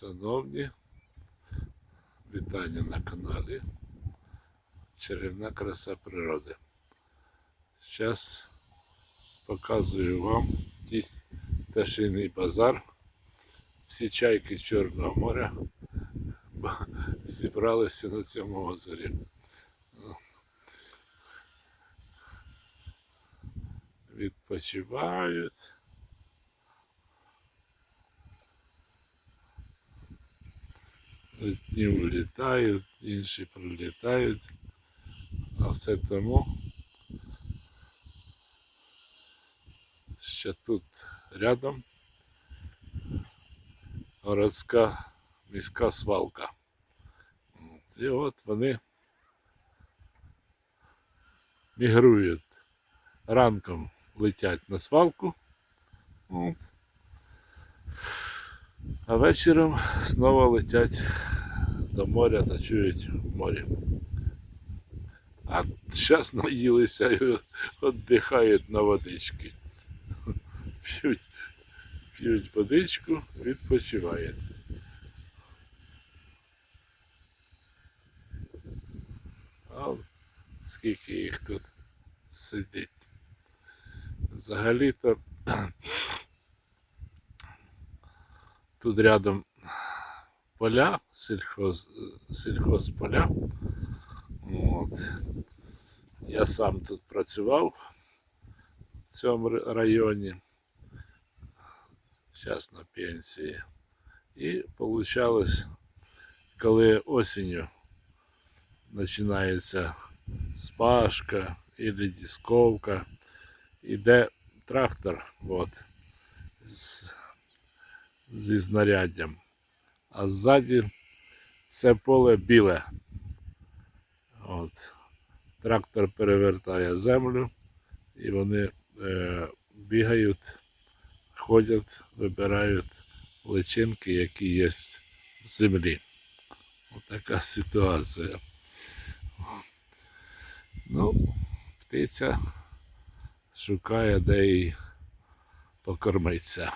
Шановні, вітання на каналі Чарівна краса природи. Зараз показую вам ті- пташиний базар. Всі чайки Чорного моря зібралися на цьому озері. Відпочивають. Одні влітають, інші прилітають. А все тому, що тут рядом городська міська свалка. І от вони мігрують. Ранком летять на свалку. От. А вечором знову летять до моря, ночують в морі. А зараз наїлися і віддихають на водички. П'ють, п'ють водичку, відпочивають. А скільки їх тут сидить. Взагалі-то тут рядом поля, сільхоз, сільхозполя. От. Я сам тут працював в цьому р- районі. Зараз на пенсії. І получалось, коли осінню починається спашка или дисковка, іде трактор от, з, Зі знаряддям, а ззаді все поле біле. От. Трактор перевертає землю і вони е, бігають, ходять, вибирають личинки, які є в землі. Отака ситуація. Ну, птиця шукає, де їй покормитися.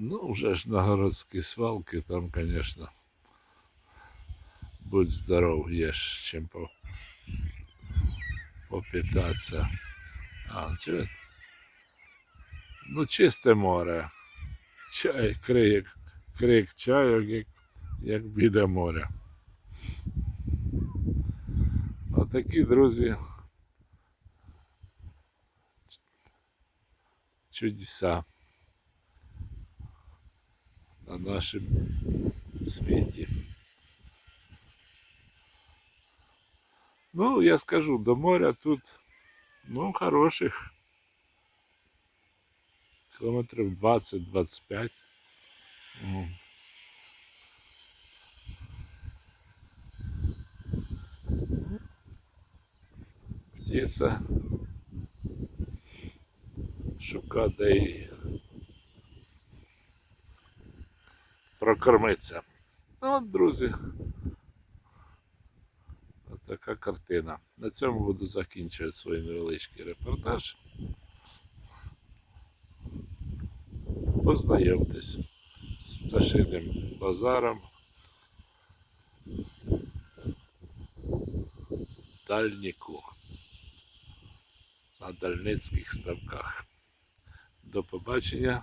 Ну, вже ж на городські свалки, там, звісно, будь здоров, єш, чим по, попитатися. А, це, ну, чисте море. Чай, крик, крик чайок, як, як біля моря. Отакі, друзі, чудеса на нашому світі. Ну, я скажу, до моря тут, ну, хороших кілометрів 20-25. Ну. Птиця прокормиться. Ну, от, друзі. От така картина. На цьому буду закінчувати свій невеличкий репортаж. Познайомтесь з пташиним базаром. Дальніку на дальницьких ставках. До побачення